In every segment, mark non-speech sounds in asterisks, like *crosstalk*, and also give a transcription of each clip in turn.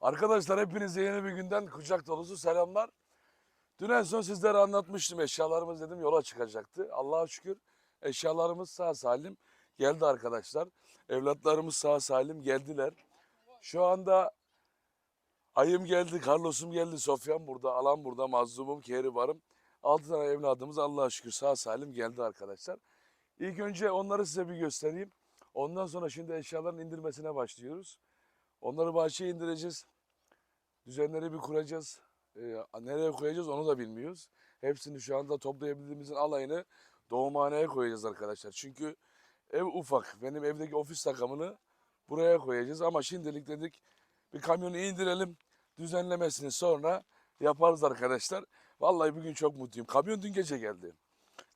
Arkadaşlar hepinize yeni bir günden kucak dolusu selamlar. Dün en son sizlere anlatmıştım eşyalarımız dedim yola çıkacaktı. Allah'a şükür eşyalarımız sağ salim geldi arkadaşlar. Evlatlarımız sağ salim geldiler. Şu anda ayım geldi, Carlos'um geldi, Sofyan burada, Alan burada, Mazlumum, Kehribar'ım. Altı tane evladımız Allah'a şükür sağ salim geldi arkadaşlar. İlk önce onları size bir göstereyim. Ondan sonra şimdi eşyaların indirmesine başlıyoruz. Onları bahçeye indireceğiz. Düzenleri bir kuracağız. Ee, nereye koyacağız onu da bilmiyoruz. Hepsini şu anda toplayabildiğimizin alayını doğumhaneye koyacağız arkadaşlar. Çünkü ev ufak. Benim evdeki ofis takımını buraya koyacağız. Ama şimdilik dedik bir kamyonu indirelim. Düzenlemesini sonra yaparız arkadaşlar. Vallahi bugün çok mutluyum. Kamyon dün gece geldi.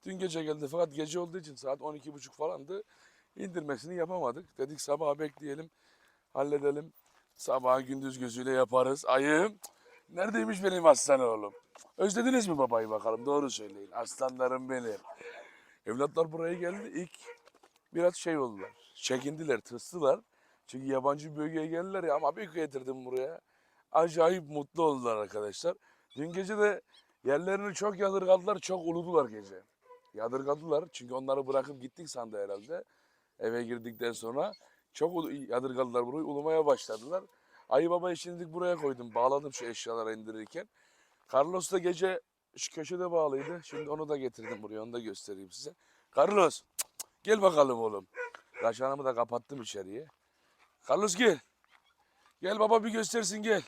Dün gece geldi fakat gece olduğu için saat 12.30 falandı. İndirmesini yapamadık. Dedik sabah bekleyelim, halledelim. Sabah gündüz gözüyle yaparız. Ayım, neredeymiş benim aslan oğlum? Özlediniz mi babayı bakalım? Doğru söyleyin. Aslanlarım benim. Evlatlar buraya geldi. İlk biraz şey oldular. Çekindiler, tırstılar. Çünkü yabancı bir bölgeye geldiler ya ama bir getirdim buraya. Acayip mutlu oldular arkadaşlar. Dün gece de yerlerini çok yadırgadılar, çok uludular gece. Yadırgadılar çünkü onları bırakıp gittik sandı herhalde. Eve girdikten sonra çok yadırgadılar burayı, ulumaya başladılar. Ayı babayı şimdilik buraya koydum, bağladım şu eşyalara indirirken. Carlos da gece şu köşede bağlıydı. Şimdi onu da getirdim buraya, onu da göstereyim size. Carlos, gel bakalım oğlum. Raşanımı da kapattım içeriye. Carlos gel. Gel baba bir göstersin gel.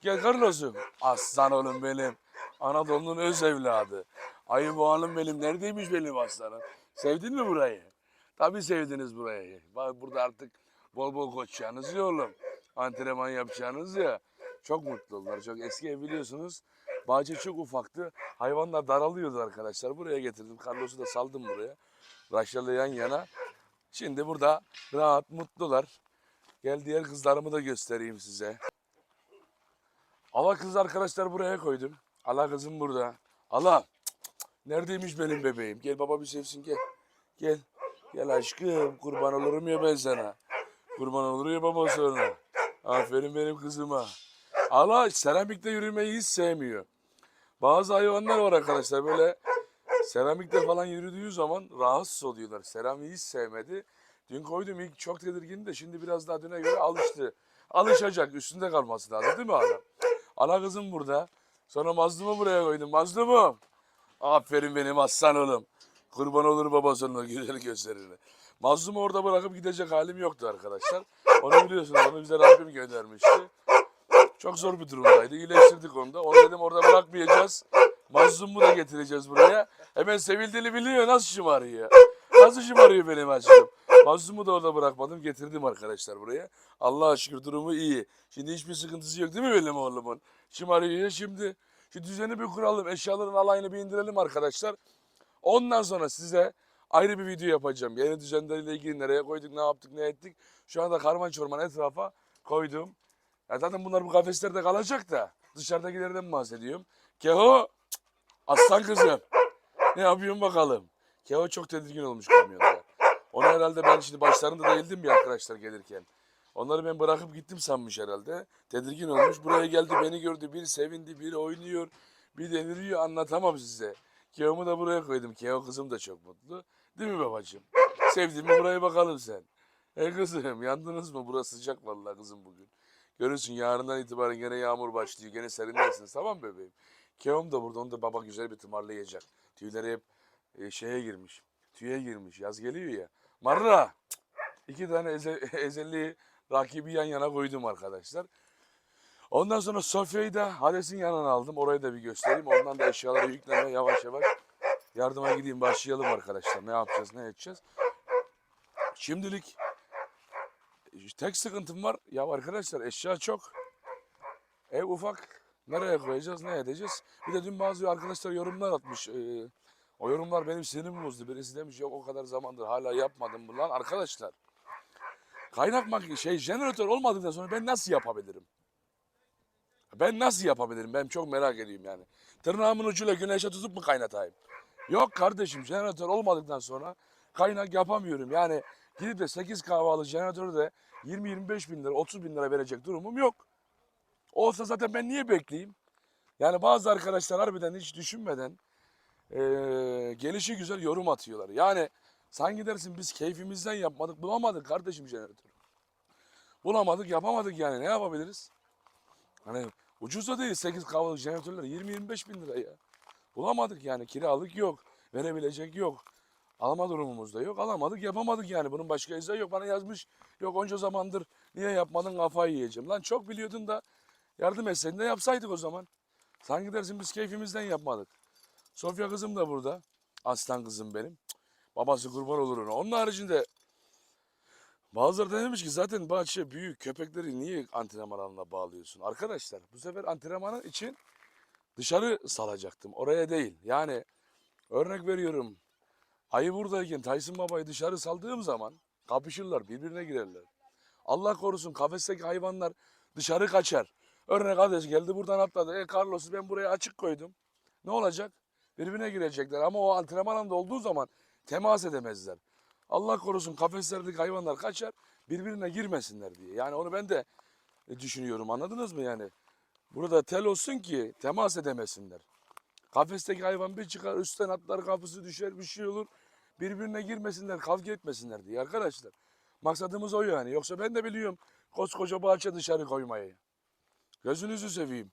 Gel Carlos'um. Aslan oğlum benim. Anadolu'nun öz evladı. Ayı boğanım benim. Neredeymiş benim aslanım? Sevdin mi burayı? Tabii sevdiniz burayı. Bak burada artık bol bol koşacağınız ya oğlum. Antrenman yapacağınız ya. Çok mutlu oldular. Çok eski ev biliyorsunuz. Bahçe çok ufaktı. Hayvanlar daralıyordu arkadaşlar. Buraya getirdim. Carlos'u da saldım buraya. Raşel'le yan yana. Şimdi burada rahat, mutlular. Gel diğer kızlarımı da göstereyim size. Ala kız arkadaşlar buraya koydum. Ala kızım burada. Ala. Neredeymiş benim bebeğim? Gel baba bir sevsin gel. Gel. Gel aşkım kurban olurum ya ben sana. Kurban olur ya baba sonra. Aferin benim kızıma. Ala seramikte yürümeyi hiç sevmiyor. Bazı hayvanlar var arkadaşlar böyle seramikte falan yürüdüğü zaman rahatsız oluyorlar. Seramiği hiç sevmedi. Dün koydum ilk çok tedirgindi de şimdi biraz daha düne göre alıştı. Alışacak üstünde kalması lazım değil mi adam? Ana kızım burada. Sonra Mazlum'u buraya koydum. Mazlum'um. Aferin benim aslan oğlum. Kurban olur babasının güzel gözlerine. Mazlum'u orada bırakıp gidecek halim yoktu arkadaşlar. Onu biliyorsunuz. Onu bize Rabbim göndermişti. Çok zor bir durumdaydı. İyileştirdik onu da. Onu dedim orada bırakmayacağız. Mazlum'u da getireceğiz buraya. Hemen sevildiğini biliyor. Nasıl şımarıyor? Nasıl şımarıyor benim aşkım? Mazlum'u da orada bırakmadım. Getirdim arkadaşlar buraya. Allah'a şükür durumu iyi. Şimdi hiçbir sıkıntısı yok değil mi benim oğlumun? Şımarıyor şimdi. Şu düzeni bir kuralım. Eşyaların alayını bir indirelim arkadaşlar. Ondan sonra size ayrı bir video yapacağım. Yeni düzenleriyle ilgili nereye koyduk, ne yaptık, ne ettik. Şu anda karman çorman etrafa koydum. Ya zaten bunlar bu kafeslerde kalacak da dışarıdakilerden bahsediyorum. Keho, aslan kızım. Ne yapıyorsun bakalım? Keho çok tedirgin olmuş kamyonda. Onu herhalde ben şimdi başlarında değildim ya arkadaşlar gelirken. Onları ben bırakıp gittim sanmış herhalde. Tedirgin olmuş. Buraya geldi beni gördü. Bir sevindi, bir oynuyor, bir deliriyor. Anlatamam size. Keo'mu da buraya koydum. Keo kızım da çok mutlu. Değil mi babacığım? Sevdin mi buraya bakalım sen. E kızım yandınız mı? Burası sıcak vallahi kızım bugün. Görürsün yarından itibaren gene yağmur başlıyor. Gene serinlersiniz tamam bebeğim? Keom da burada. Onu da baba güzel bir tımarlayacak. Tüyleri hep e, şeye girmiş. Tüye girmiş. Yaz geliyor ya. Marra! İki tane eze, *laughs* ezelli rakibi yan yana koydum arkadaşlar. Ondan sonra Sofya'yı da Hades'in yanına aldım. Orayı da bir göstereyim. Ondan da eşyaları yükleme yavaş yavaş. Yardıma gideyim başlayalım arkadaşlar. Ne yapacağız ne edeceğiz. Şimdilik tek sıkıntım var. Ya arkadaşlar eşya çok. Ev ufak. Nereye koyacağız ne edeceğiz. Bir de dün bazı arkadaşlar yorumlar atmış. Ee, o yorumlar benim sinirimi bozdu. Birisi demiş yok o kadar zamandır hala yapmadım bunu lan. Arkadaşlar kaynak mak şey jeneratör olmadıktan sonra ben nasıl yapabilirim? Ben nasıl yapabilirim? Ben çok merak ediyorum yani. Tırnağımın ucuyla güneşe tutup mu kaynatayım? Yok kardeşim jeneratör olmadıktan sonra kaynak yapamıyorum. Yani gidip de 8 kahvalı jeneratörü de 20-25 bin lira 30 bin lira verecek durumum yok. Olsa zaten ben niye bekleyeyim? Yani bazı arkadaşlar harbiden hiç düşünmeden eee gelişi güzel yorum atıyorlar. Yani sanki dersin biz keyfimizden yapmadık, bulamadık kardeşim jeneratör. Bulamadık, yapamadık yani ne yapabiliriz? Hani ucuz da değil 8 kahvalık jeneratörler 20-25 bin lira ya. Bulamadık yani kiralık yok, verebilecek yok. Alma durumumuz da yok. Alamadık yapamadık yani. Bunun başka izahı yok. Bana yazmış yok onca zamandır niye yapmadın kafayı yiyeceğim. Lan çok biliyordun da yardım etseydin de yapsaydık o zaman. Sanki dersin biz keyfimizden yapmadık. Sofya kızım da burada. Aslan kızım benim. Babası kurban olur ona. Onun haricinde bazıları da demiş ki zaten bahçe büyük köpekleri niye antrenman alanına bağlıyorsun? Arkadaşlar bu sefer antrenmanı için dışarı salacaktım. Oraya değil. Yani örnek veriyorum. Ayı buradayken Tyson Baba'yı dışarı saldığım zaman kapışırlar, birbirine girerler. Allah korusun kafesteki hayvanlar dışarı kaçar. Örnek adres geldi buradan atladı. E Carlos'u ben buraya açık koydum. Ne olacak? Birbirine girecekler ama o antrenman alanında olduğu zaman temas edemezler. Allah korusun kafeslerdeki hayvanlar kaçar birbirine girmesinler diye. Yani onu ben de e, düşünüyorum anladınız mı yani? Burada tel olsun ki temas edemesinler. Kafesteki hayvan bir çıkar üstten atlar kapısı düşer bir şey olur. Birbirine girmesinler kavga etmesinler diye arkadaşlar. Maksadımız o yani. Yoksa ben de biliyorum koskoca bahçe dışarı koymayı. Gözünüzü seveyim.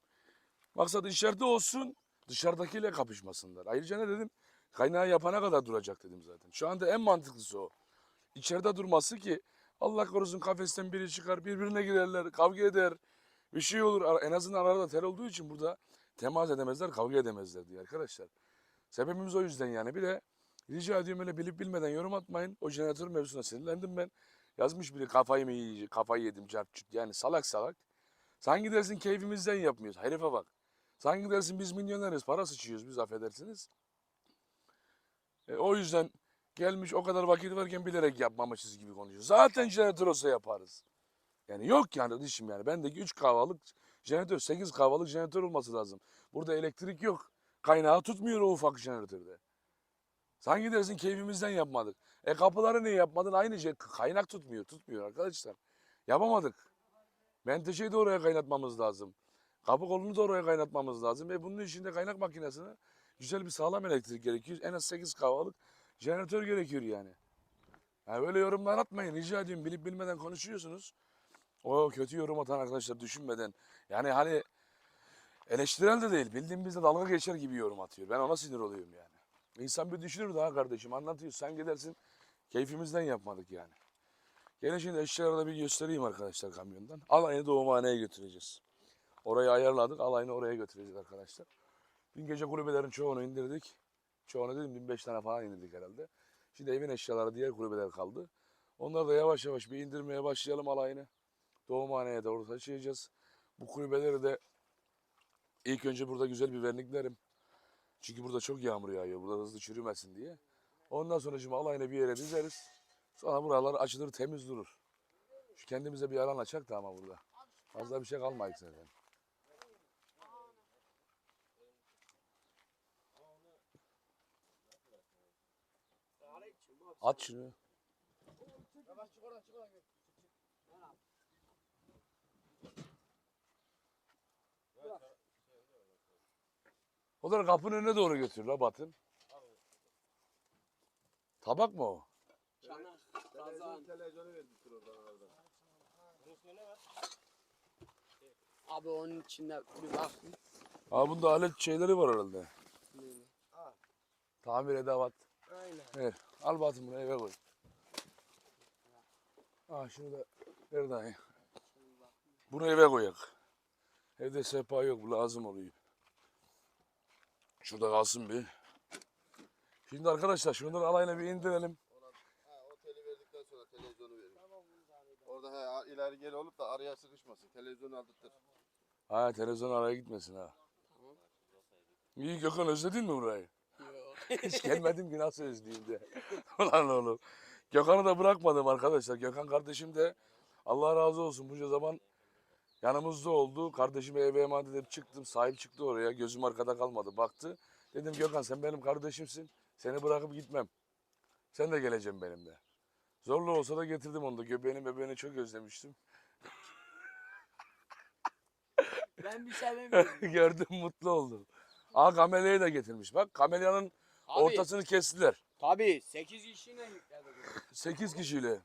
Maksat içeride olsun dışarıdakiyle kapışmasınlar. Ayrıca ne dedim? Kaynağı yapana kadar duracak dedim zaten. Şu anda en mantıklısı o. İçeride durması ki Allah korusun kafesten biri çıkar birbirine girerler kavga eder. Bir şey olur en azından arada tel olduğu için burada temas edemezler kavga edemezler diye arkadaşlar. Sebebimiz o yüzden yani. Bir de rica ediyorum öyle bilip bilmeden yorum atmayın. O jeneratör mevzusuna sinirlendim ben. Yazmış biri kafayı mı yiyecek, kafayı yedim cart curt. Yani salak salak. Sanki dersin keyfimizden yapmıyoruz. Herife bak. Sanki dersin biz milyoneriz, para sıçıyoruz biz affedersiniz. E, o yüzden gelmiş o kadar vakit varken bilerek yapmamışız gibi konuşuyor. Zaten jeneratör olsa yaparız. Yani yok yani dişim yani. Bendeki 3 kahvalık jeneratör, 8 kahvalık jeneratör olması lazım. Burada elektrik yok. Kaynağı tutmuyor o ufak jeneratörde. Sanki dersin keyfimizden yapmadık. E kapıları niye yapmadın? Aynı şey. Kaynak tutmuyor. Tutmuyor arkadaşlar. Yapamadık. Menteşeyi de oraya kaynatmamız lazım. Kapı kolunu da oraya kaynatmamız lazım. E bunun içinde kaynak makinesine güzel bir sağlam elektrik gerekiyor. En az 8 kahvalık jeneratör gerekiyor yani. Yani böyle yorumlar atmayın. Rica ediyorum. Bilip bilmeden konuşuyorsunuz. O kötü yorum atan arkadaşlar düşünmeden. Yani hani eleştirel de değil. Bildiğim bizde dalga geçer gibi yorum atıyor. Ben ona sinir oluyorum yani. İnsan bir düşünür daha kardeşim. Anlatıyor. Sen gidersin. Keyfimizden yapmadık yani. Gene şimdi eşyaları bir göstereyim arkadaşlar kamyondan. Alayını doğumhaneye götüreceğiz. Orayı ayarladık. Alayını oraya götüreceğiz arkadaşlar. Dün gece kulübelerin çoğunu indirdik. Çoğunu dedim 1005 tane falan indirdik herhalde. Şimdi evin eşyaları diğer kulübeler kaldı. Onları da yavaş yavaş bir indirmeye başlayalım alayını. Doğumhaneye doğru taşıyacağız. Bu kulübeleri de ilk önce burada güzel bir verniklerim. Çünkü burada çok yağmur yağıyor. Burada hızlı çürümesin diye. Ondan sonra şimdi alayını bir yere dizeriz. Sonra buralar açılır temiz durur. Şu kendimize bir alan açak da ama burada. Fazla bir şey kalmayacak zaten. At şunu. O da kapının önüne doğru götür la Batın. Tabak mı o? Kazan. Televizyonu vermiştir oradan arada. Abi onun içinde bir bakın. Aa bunda alet şeyleri var herhalde. Tamir edevat. Aynen. Evet. Al Batın bunu eve koy. Aa şunu da ver dahi. Bunu eve koyak. Evde sehpa yok bu lazım oluyor. Şurada kalsın bir. Şimdi arkadaşlar şunları alayına bir indirelim. Ha, o teli verdikten sonra televizyonu verin. Orada he, ileri geri olup da araya sıkışmasın. Televizyonu aldırtır. Ha televizyon araya gitmesin ha. İyi Gökhan özledin mi burayı? *laughs* Hiç gelmedim ki nasıl özleyeyim diye. *laughs* Ulan oğlum. Gökhan'ı da bırakmadım arkadaşlar. Gökhan kardeşim de Allah razı olsun bunca zaman yanımızda oldu. Kardeşime eve emanet edip çıktım. Sahip çıktı oraya. Gözüm arkada kalmadı. Baktı. Dedim Gökhan sen benim kardeşimsin. Seni bırakıp gitmem. Sen de geleceksin benimle. Zorla olsa da getirdim onu da. Göbeğini bebeğini çok özlemiştim. Ben bir şey. *laughs* Gördüm mutlu oldum. Aa kamelyayı da getirmiş. Bak kamelyanın Abi, ortasını kestiler. Tabii 8 kişiyle yükledik. 8 kişiyle.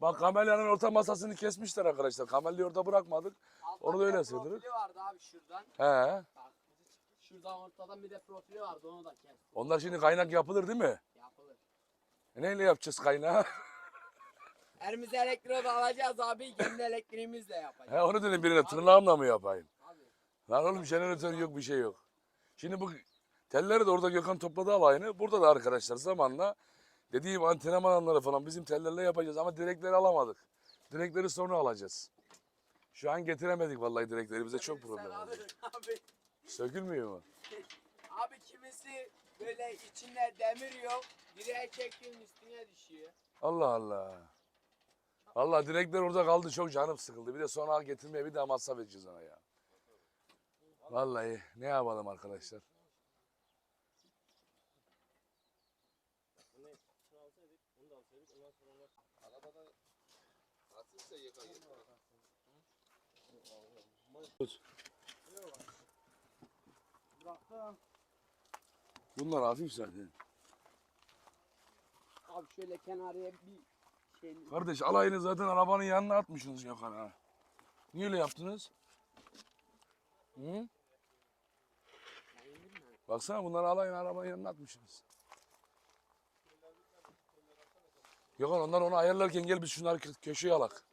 Bak kamelyanın orta masasını kesmişler arkadaşlar. Kamelyayı orada bırakmadık. Altta Onu da bir öyle de sığdırır. Profili vardı abi şuradan. He. Bak. Şuradan ortadan bir de profili vardı onu da kes. Onlar şimdi kaynak yapılır değil mi? Yapılır. E neyle yapacağız kaynağı? *laughs* Elimize elektrodu alacağız abi. Kendi elektriğimizle yapacağız. He onu dedim birine tırnağımla mı yapayım? Abi. Lan oğlum jeneratör yok bir şey yok. Şimdi bu telleri de orada Gökhan topladı alayını. Burada da arkadaşlar zamanla dediğim antrenman alanları falan bizim tellerle yapacağız ama direkleri alamadık. Direkleri sonra alacağız. Şu an getiremedik vallahi direkleri bize çok problem Sen oldu. *laughs* abi. Sökülmüyor mu? *laughs* Abi kimisi böyle içinde demir yok. Direğe çekiyorsun üstüne düşüyor. Allah Allah. Vallahi direkler orada kaldı çok canım sıkıldı. Bir de sonra al getirmeye bir daha masraf edeceğiz ona ya. Vallahi ne yapalım arkadaşlar. Bıraktım. Bunlar hafif zaten. Abi şöyle kenarıya bir şey... Kardeş alayını zaten arabanın yanına atmışsınız Gökhan'a. Niye öyle yaptınız? Hı? Baksana bunları alayını arabanın yanına atmışsınız. Gökhan onlar onu ayarlarken gel biz şunları kö- köşeye alak.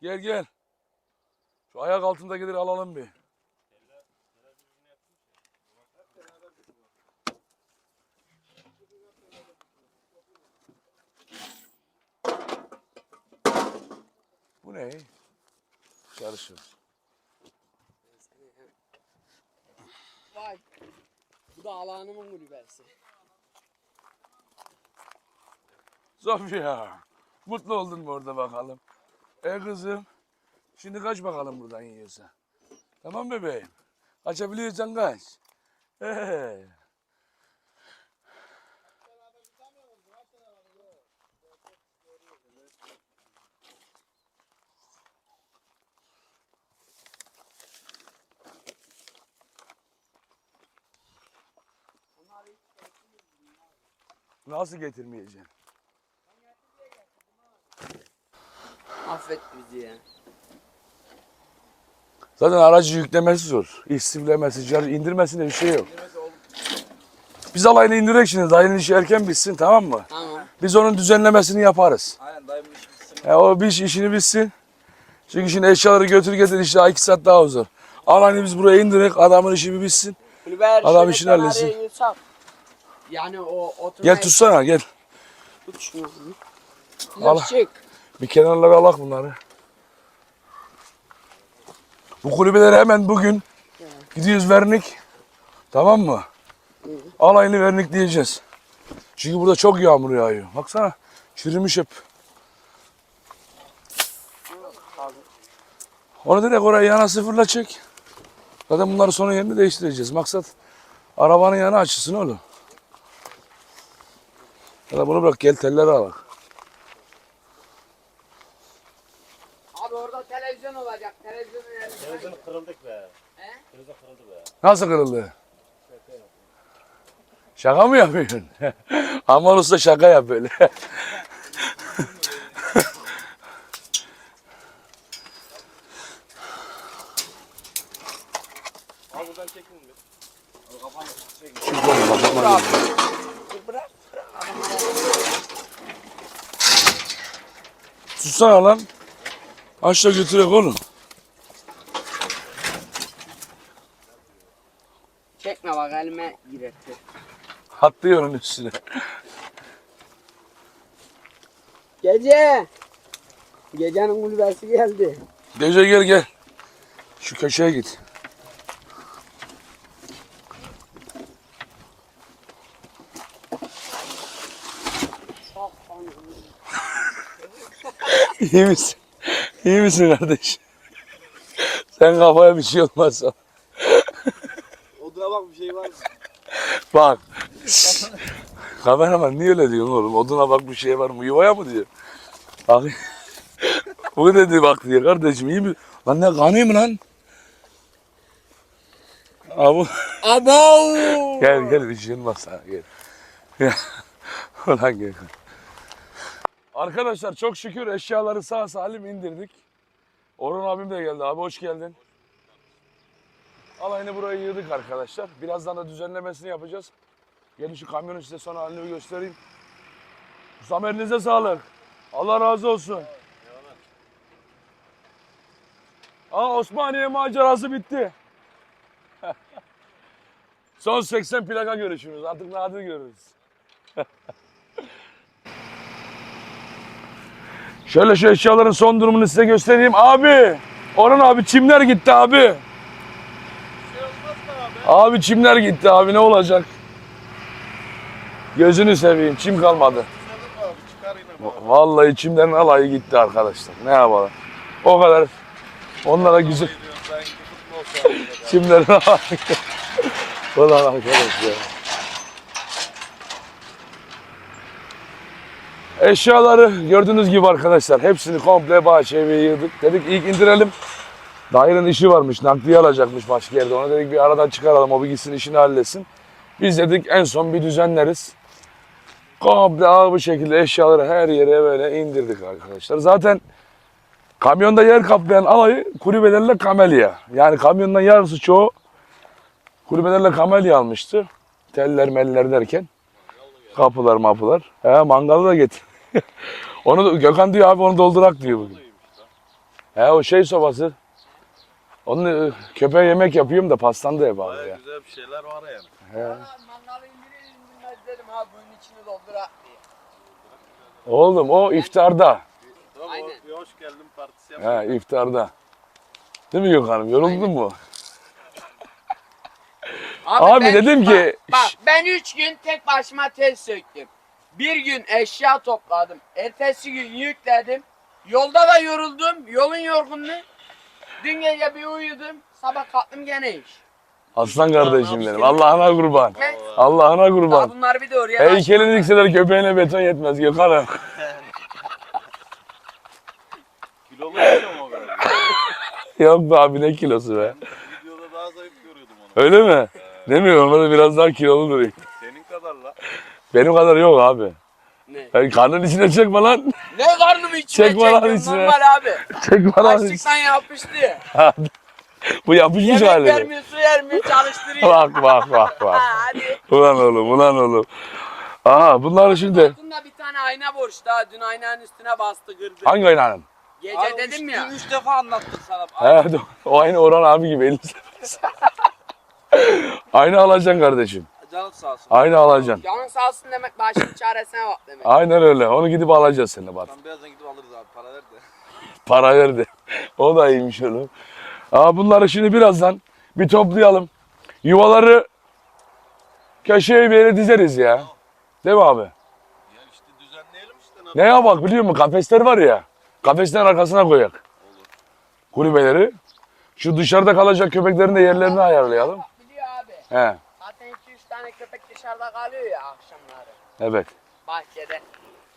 Gel gel. Şu ayak altındakileri alalım bir. Bu ne? Karışır. Vay. Bu da alanımın kulübesi. Sofya. Mutlu oldun mu orada bakalım? E kızım. Şimdi kaç bakalım buradan yiyorsa. Tamam bebeğim. Kaçabiliyorsan kaç. Ee. Nasıl getirmeyeceksin? Affet bizi ya. Zaten aracı yüklemesi zor. İstiflemesi, indirmesinde bir şey yok. Biz alayını indirek şimdi. Dayının işi erken bitsin tamam mı? Tamam. Biz onun düzenlemesini yaparız. Aynen dayımın işi bitsin. E, o bir iş- işini bitsin. Çünkü şimdi eşyaları götür getir işte iki saat daha uzar. Alayını biz buraya indirek adamın işi bir bitsin. Kulübe her Adam işini halletsin. Yani o oturma Gel tutsana gel. Tut şunu. Al. Al. Çık. Bir kenarlara alak bunları. Bu kulübeleri hemen bugün gidiyoruz vernik. Tamam mı? Alayını vernik diyeceğiz. Çünkü burada çok yağmur yağıyor. Baksana çürümüş hep. Onu direkt oraya yana sıfırla çek. Zaten bunları sonra yerini değiştireceğiz. Maksat arabanın yanı açılsın oğlum. Ya da bunu bırak gel telleri al. Abi orada televizyon olacak. Televizyonun Televizyon kırıldık be. He? Televizyon kırıldı be. Nasıl kırıldı? Şaka mı yapıyorsun? *laughs* Aman usta şaka yap böyle. Al buradan çekin mi? Dur bırak. Tutsana lan. Aç da götürek oğlum. Çekme bak elime giretti. Atlıyor onun üstüne. Gece. Gecenin kulübesi geldi. Gece gel gel. Şu köşeye git. İyi misin? İyi misin kardeş? Sen kafaya bir şey olmazsa. Şey var mı? *laughs* Bak. Kameraman niye öyle diyorsun oğlum? Oduna bak bir şey var mı? Yuvaya mı diyor? Bak. *laughs* Bu dedi bak diyor kardeşim iyi mi? Lan ne kanıyor mu lan? Abi Abo! gel gel bir şeyin bak sana gel. *laughs* Ulan gel. Arkadaşlar çok şükür eşyaları sağ salim indirdik. Orhan abim de geldi abi hoş geldin. Alayını buraya yığdık arkadaşlar. Birazdan da düzenlemesini yapacağız. Gelin şu kamyonun size sonra halini göstereyim. Ustam elinize sağlık. Allah razı olsun. Aa Osmaniye macerası bitti. *laughs* Son 80 plaka görüşürüz. Artık nadir görürüz. *laughs* Şöyle şu eşyaların son durumunu size göstereyim. Abi! Orhan abi çimler gitti abi. Abi çimler gitti abi ne olacak? Gözünü seveyim çim kalmadı. Vallahi çimlerin alayı gitti arkadaşlar. Ne yapalım? O kadar. Onlara güzel *laughs* çimlerin alayı. Ulan arkadaş ya. Eşyaları gördüğünüz gibi arkadaşlar hepsini komple bahçeye yığdık. Dedik ilk indirelim. Dairenin işi varmış, nakliye alacakmış başka yerde. Ona dedik bir aradan çıkaralım, o bir gitsin işini halletsin. Biz dedik en son bir düzenleriz. Komple ağır bir şekilde eşyaları her yere böyle indirdik arkadaşlar. Zaten kamyonda yer kaplayan alayı kulübelerle kamelya. Yani kamyondan yarısı çoğu kulübelerle kamelya almıştı. Teller meller derken. Kapılar mapılar. He mangalı da getir. *laughs* onu da, Gökhan diyor abi onu doldurak diyor bugün. He o şey sobası. Onu e, köpeğe yemek yapıyorum da pastanda hep abi Baya ya. güzel bir şeyler var yani. He. Mangalı indirir indirmez dedim ha bunun içini doldurak diye. Oğlum o iftarda. Tamam Aynen. bir hoş geldin partisi yapalım. He iftarda. Değil mi Gökhan'ım? Yoruldun mu? *laughs* Abi ben- dedim ki- Bak, bak, ben üç gün tek başıma tel söktüm. Bir gün eşya topladım. Ertesi gün yükledim. Yolda da yoruldum. Yolun yorgunluğu. Dün gece bir uyudum. Sabah kalktım gene iş. Aslan kardeşim benim. Allah'ına kurban. Ben Allah'ına daha kurban. bunları bir de oraya Heykelin dikseler köpeğine beton yetmez Gökhan'ım. *laughs* Kilolu yiyorum o böyle. *laughs* Yok be abi ne kilosu be. Videoda daha zayıf görüyordum onu. Öyle mi? Demiyorum orada biraz daha kilolu duruyor. Senin kadar la. Benim kadar yok abi. Ne? Ben karnın içine çekme lan. Ne karnımı içime Çekme lan çekiyorum içine. normal abi. Çekme lan. Açlıktan yapıştı. Bu yapışmış Yemek hali. vermiyor, su vermiyor, çalıştırıyor. Bak bak bak bak. Ha, *laughs* hadi. Ulan oğlum ulan oğlum. Aha bunlar şimdi. Altında bir tane ayna boş daha. Dün aynanın üstüne bastı kırdı. Hangi oynanın? Gece dedim ya. Üç defa anlattım sana. He, o aynı Orhan abi gibi. elini *laughs* Aynı alacaksın kardeşim. Canın sağ olsun. Aynı alacaksın. Canın sağ olsun demek başının çaresine bak demek. Aynen öyle. Onu gidip alacağız seninle bak. Sen birazdan gidip alırız abi. Para ver de. *laughs* Para verdi. O da iyiymiş oğlum. Aa, bunları şimdi birazdan bir toplayalım. Yuvaları köşeye bir yere dizeriz ya. Değil mi abi? Ya işte düzenleyelim işte. Ne yapak biliyor musun? Kafesler var ya. Kafeslerin arkasına koyak. Kulübeleri. Şu dışarıda kalacak köpeklerin de yerlerini ayarlayalım. Biliyor abi. He. Zaten 2-3 tane köpek dışarıda kalıyor ya akşamları. Evet. Bahçede.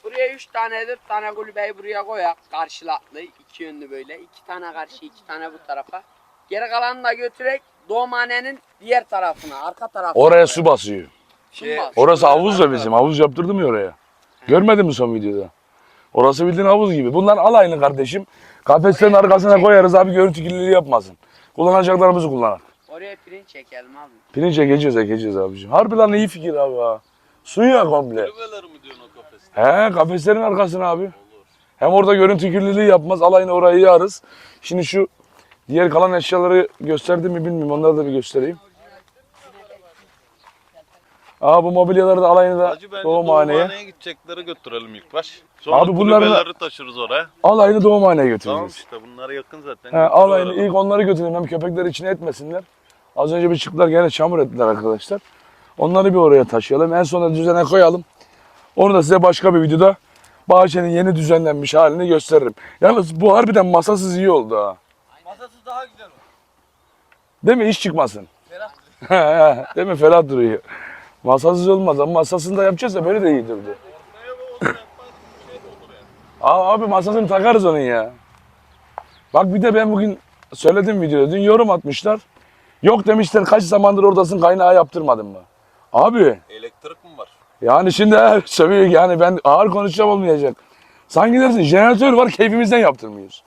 Buraya 3 tane 4 tane kulübeyi buraya koyak. Karşılıklı iki yönlü böyle. 2 tane karşı 2 tane bu tarafa. Geri kalanını da götürek doğumhanenin diğer tarafına, arka tarafına. Oraya su basıyor. Su bas. Orası havuz da bizim. Havuz yaptırdım ya oraya. Görmedin mi son videoda? Orası bildiğin havuz gibi. Bunlar alayını kardeşim. Kafeslerin arkasına koyarız abi görüntü kirliliği yapmasın. Kullanacaklarımızı kullanak. Oraya pirinç çekelim abi. Pirinç ekeceğiz ekeceğiz abicim. Harbi lan iyi fikir abi ha. Suyu ya komple. Kulübeler mi diyorsun o kafeste? He kafeslerin arkasına abi. Hem orada görüntü kirliliği yapmaz. Alayını orayı yağarız. Şimdi şu diğer kalan eşyaları gösterdim mi bilmiyorum. Onları da bir göstereyim. Aa bu mobilyaları da alayını da Hacı bence doğumhaneye. doğumhaneye gidecekleri götürelim ilk baş. Sonra Abi bunları da- kulübeleri taşırız oraya. Alayını doğumhaneye Tamam götüreceğiz. işte bunlara yakın zaten. He, alayını ilk onları götürelim. Hem köpekler içine etmesinler. Az önce bir çıktılar gene çamur ettiler arkadaşlar. Onları bir oraya taşıyalım. En sonunda düzene koyalım. Onu da size başka bir videoda bahçenin yeni düzenlenmiş halini gösteririm. Yalnız bu harbiden masasız iyi oldu ha. Masası daha güzel mi? Değil mi? İş çıkmasın. Ferah. *laughs* Değil mi? Ferah duruyor. Masasız olmaz ama masasını da yapacağız da böyle de iyi durdu. Aa, abi masasını takarız onun ya. Bak bir de ben bugün söyledim videoda. Dün yorum atmışlar. Yok demişler kaç zamandır oradasın kaynağı yaptırmadın mı? Abi Elektrik mi var? yani şimdi sövüyor yani ben ağır konuşacağım olmayacak. Sanki dersin jeneratör var keyfimizden yaptırmıyoruz.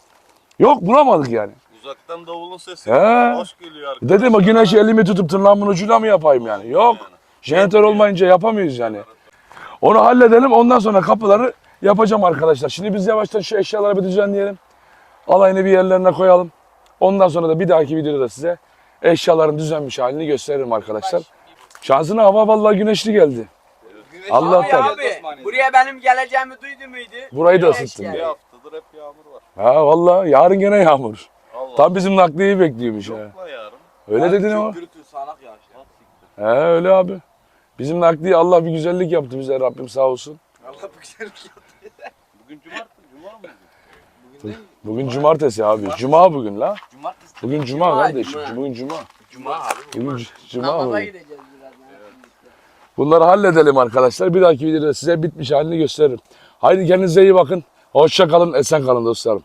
Yok bulamadık yani. Uzaktan davulun sesi. He. Hoş geliyor arkadaşlar. Dedim o güneşi elimi tutup tırnağımın ucuyla mı yapayım yani? Yok. Jeneratör olmayınca yapamıyoruz yani. Onu halledelim ondan sonra kapıları yapacağım arkadaşlar. Şimdi biz yavaştan şu eşyaları bir düzenleyelim. Alayını bir yerlerine koyalım. Ondan sonra da bir dahaki videoda da size eşyaların düzenmiş halini gösteririm arkadaşlar. Şansına hava vallahi güneşli geldi. Güneş Allah Abi buraya benim geleceğimi duydu muydu? Burayı da geldi. Bir haftadır hep yağmur var. Ha vallahi yarın gene yağmur. Allah. Tam bizim nakliyeyi bekliyormuş ha. Yarın. Öyle dedin ama. Gürültü sağanak yağışlar. He öyle abi. Bizim nakliye Allah bir güzellik yaptı bize Rabbim sağ olsun. Allah bu güzellik yaptı. Bugün cumartesi. Cuma mı bugün? Bugün değil mi? Bugün cumartesi abi. Cuma bugün la. Cumartesi. Bugün cuma, Cuma, kardeşim. cuma. Bugün cuma. Cuma abi. Bugün c- cuma Namaza gideceğiz birazdan. Bunları halledelim arkadaşlar. Bir dahaki videoda size bitmiş halini gösteririm. Haydi kendinize iyi bakın. Hoşça kalın, esen kalın dostlarım.